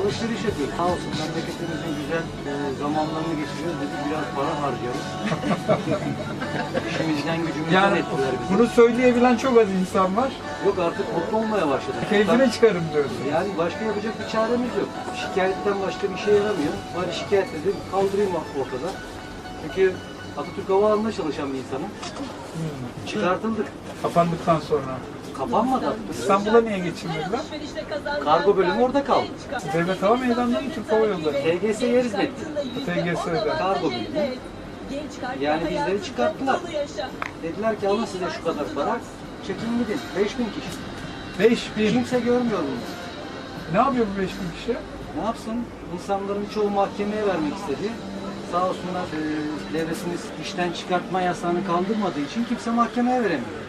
alışveriş yapıyoruz. Sağ olsun memleketimizin güzel e, zamanlarını geçiriyoruz. Dedik biraz para harcayalım. İşimizden gücümüzden Yani ettiler bizi. bunu söyleyebilen çok az insan var. Yok artık mutlu olmaya başladık. Keyfine çıkarım diyoruz. Yani başka yapacak bir çaremiz yok. Şikayetten başka bir şey yaramıyor. Bari şikayet edeyim, kaldırayım ortada. Çünkü Atatürk Havaalanı'nda çalışan bir insanım. Çıkartıldık. Kapandıktan sonra. Kapanmadı. İstanbul'a niye geçirmediler? Kargo bölümü orada kaldı. Devlet Hava Meydanı'nda mı Türk Hava Yolları? TGS'ye hizmetti. TGS'de. Kargo bölümü. Yani bizleri çıkarttılar. Dediler ki alın size şu kadar para. Çekin gidin. 5000 kişi. 5000. Kimse görmüyor bunu. Ne yapıyor bu 5000 kişi? Ne yapsın? İnsanların çoğu mahkemeye vermek istedi. Sağ olsunlar e, devletimiz işten çıkartma yasağını kaldırmadığı için kimse mahkemeye veremiyor.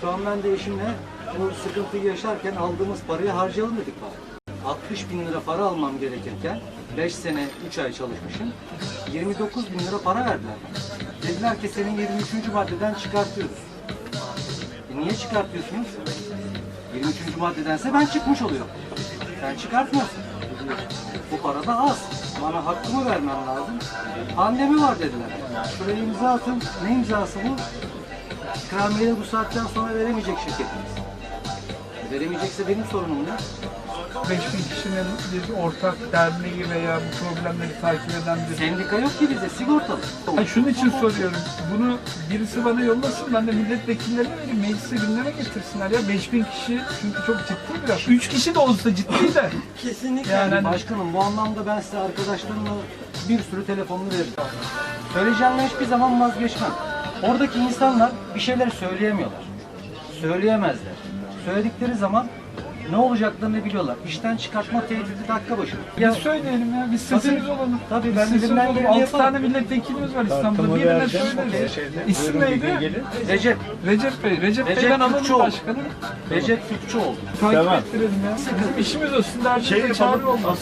Şu an ben de eşimle bu sıkıntıyı yaşarken aldığımız parayı harcayalım dedik bari. 60 bin lira para almam gerekirken 5 sene 3 ay çalışmışım. 29 bin lira para verdiler. Dediler ki senin 23. maddeden çıkartıyoruz. E niye çıkartıyorsunuz? 23. maddedense ben çıkmış oluyorum. Sen çıkartmıyorsun. Bu para da az. Bana hakkımı vermen lazım. Pandemi var dediler. Şuraya imza atın. Ne imzası bu? İkramiyeyi bu saatten sonra veremeyecek şirketimiz. Veremeyecekse benim sorunum ne? 5000 kişinin bir ortak derneği veya bu problemleri takip eden bir... Sendika yok ki bize, sigortalı. Hayır, şunun için soruyorum. Bunu birisi bana yollasın, ben de milletvekillerine vereyim, meclise gündeme getirsinler ya. 5000 kişi çünkü çok ciddi bir rakam. 3 kişi de olsa ciddi de. Kesinlikle. Yani Yani başkanım bu anlamda ben size arkadaşlarımla bir sürü telefonunu veririm. Söyleyeceğimden hiçbir zaman vazgeçmem. Oradaki insanlar bir şeyler söyleyemiyorlar. Söyleyemezler. Söyledikleri zaman ne olacaklarını biliyorlar. İşten çıkartma tehdidi dakika başı. Ya söyleyelim ya, biz sesimiz olalım. Tabii, Biz ben sesimiz elimden olalım. geleni 6 yaparım. tane milletvekilimiz var İstanbul'da. Birine söyleriz. İsim neydi? Recep, Recep Bey. Recep, Recep Bey'den alalım Türkçüoğlu. başkanım. Recep Türkçü oldu. Takip Tamam. ettirelim ya. Bizim işimiz o. Sizin derdinize Şey yapalım. olmaz.